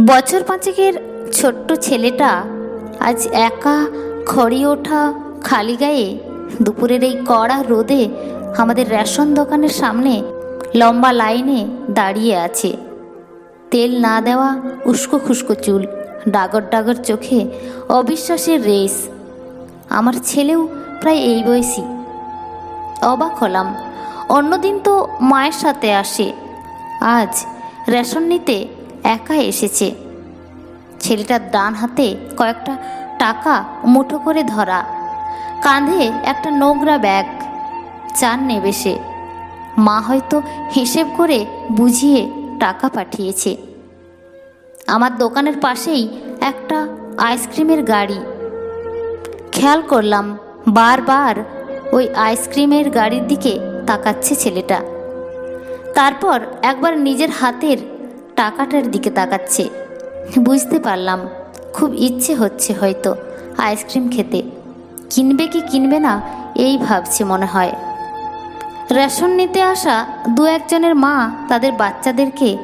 বছর পাঁচেকের ছোট্ট ছেলেটা আজ একা খড়ি ওঠা খালি গায়ে দুপুরের এই কড়া রোদে আমাদের রেশন দোকানের সামনে লম্বা লাইনে দাঁড়িয়ে আছে। তেল না দেওয়া উস্কো খুস্কো চুল, ডাগর ডাগর চোখে অবিশ্বাসের রেস। আমার ছেলেও প্রায় এই বয়সী। অবাক হলাম, অন্যদিন তো মায়ের সাথে আসে। আজ রেশন নিতে একা এসেছে। ছেলেটার ডান হাতে কয়েকটা টাকা মুঠো করে ধরা। কাঁধে একটা নোংরা ব্যাগ। চান নেবে সে। মা হয়তো হিসেব করে বুঝিয়ে টাকা পাঠিয়েছে। আমার দোকানের পাশেই একটা আইসক্রিমের গাড়ি। খেয়াল করলাম, বারবার ওই আইসক্রিমের গাড়ির দিকে তাকাচ্ছে ছেলেটা। তারপর একবার নিজের হাতের টাকাটার দিকে তাকাচ্ছে। বুঝতে পারলাম, খুব ইচ্ছে হচ্ছে হয়তো আইসক্রিম খেতে। কিনবে কি কিনবে না, এই ভাবছে মনে হয়। রেশন নিতে আসা দু একজনের মা তাদের বাচ্চাদেরকে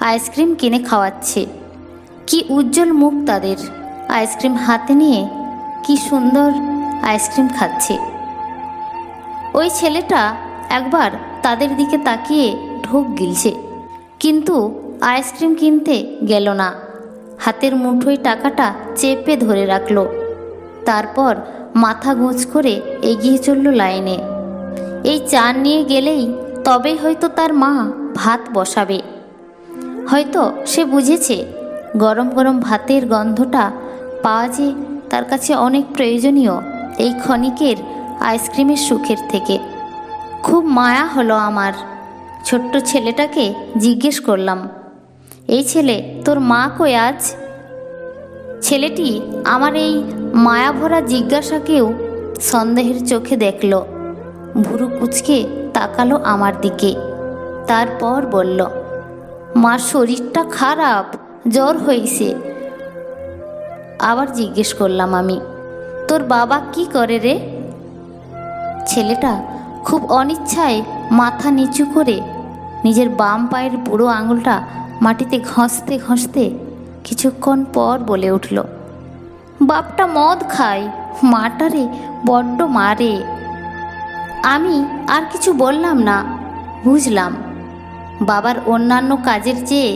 আইসক্রিম কিনে খাওয়াচ্ছে। কি উজ্জ্বল মুখ তাদের। আইসক্রিম হাতে নিয়ে কি সুন্দর আইসক্রিম খাচ্ছে। ওই ছেলেটা একবার তাদের দিকে তাকিয়ে ঢোক গিলছে। কিন্তু আইসক্রিম কিনতে গেল না। হাতের মুঠোয় টাকাটা চেপে ধরে রাখল। তারপর মাথা গোঁজ করে এগিয়ে চলল লাইনে। এই চান নিয়ে গেলেই তবেই হয়তো তার মা ভাত বসাবে। হয়তো সে বুঝেছে গরম গরম ভাতের গন্ধটা পাওয়া যে তার কাছে অনেক প্রয়োজনীয় এই ক্ষণিকের আইসক্রিমের সুখের থেকে। খুব মায়া হলো আমার। ছোট্ট ছেলেটাকে জিজ্ঞেস করলাম এই ছেলে, তোর মা কই আজ? ছেলেটি আমার এই মায়াভরা জিজ্ঞাসাকেও সন্দেহের চোখে দেখল। ভুরু কুচকে তাকালো আমার দিকে। তারপর বলল মার শরীরটা খারাপ, জ্বর হয়েছে আবার জিজ্ঞেস করলাম আমি, তোর বাবা কি করে রে? ছেলেটা খুব অনিচ্ছায় মাথা নিচু করে নিজের বাম পায়ের বুড়ো আঙুলটা মাটিতে ঘষতে ঘষতে কিছুক্ষণ পর বলে উঠল, বাপটা মদ খায়, মাটারে বড্ড মারে। আমি আর কিছু বললাম না, বুঝলাম। বাবার অন্যান্য কাজের চেয়ে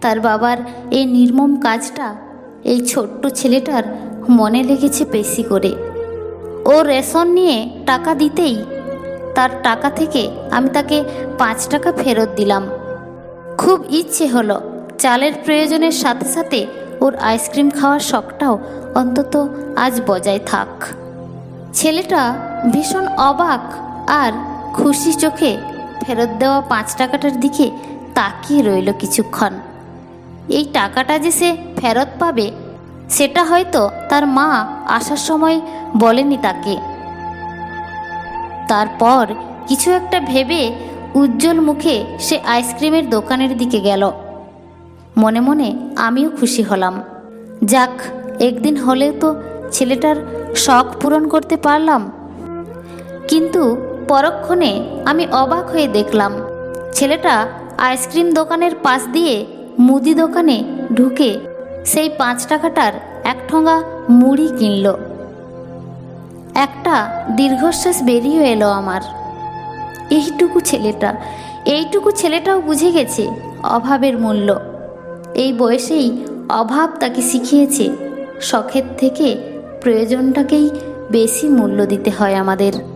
তার বাবার এই নির্মম কাজটা এই ছোট্ট ছেলেটার মনে লেগেছে বেশি করে। ও রেশন নিয়ে টাকা দিতেই তার টাকা থেকে আমি তাকে পাঁচ টাকা ফেরত দিলাম। খুব ইচ্ছে হলো। চালের প্রয়োজনের সাথে সাথে ওর আইসক্রিম খাওয়ার শখটাও অন্তত আজ বজায় থাক। ছেলেটা ভীষণ অবাক আর খুশি চোখে ফেরত দেওয়া পাঁচ টাকাটার দিকে তাকিয়ে রইল কিছুক্ষণ। এই টাকাটা যে সে ফেরত পাবে, সেটা হয়তো তার মা আসার সময় বলেনি তাকে। তারপর কিছু একটা ভেবে উজ্জ্বল মুখে সে আইসক্রিমের দোকানের দিকে গেল। মনে মনে আমিও খুশি হলাম। যাক, একদিন হলেও তো ছেলেটার শখ পূরণ করতে পারলাম। কিন্তু পরক্ষণে আমি অবাক হয়ে দেখলাম, ছেলেটা আইসক্রিম দোকানের পাশ দিয়ে মুদি দোকানে ঢুকে সেই পাঁচ টাকাটার এক ঠোঙা মুড়ি কিনল। একটা দীর্ঘশ্বাস বেরিয়ে এলো আমার। এইটুকু ছেলেটা, এইটুকু ছেলেটাও বুঝে গেছে অভাবের মূল্য। এই বয়সেই অভাব তাকে শিখিয়েছে শখের থেকে প্রয়োজনটাকেই বেশি মূল্য দিতে হয় আমাদের।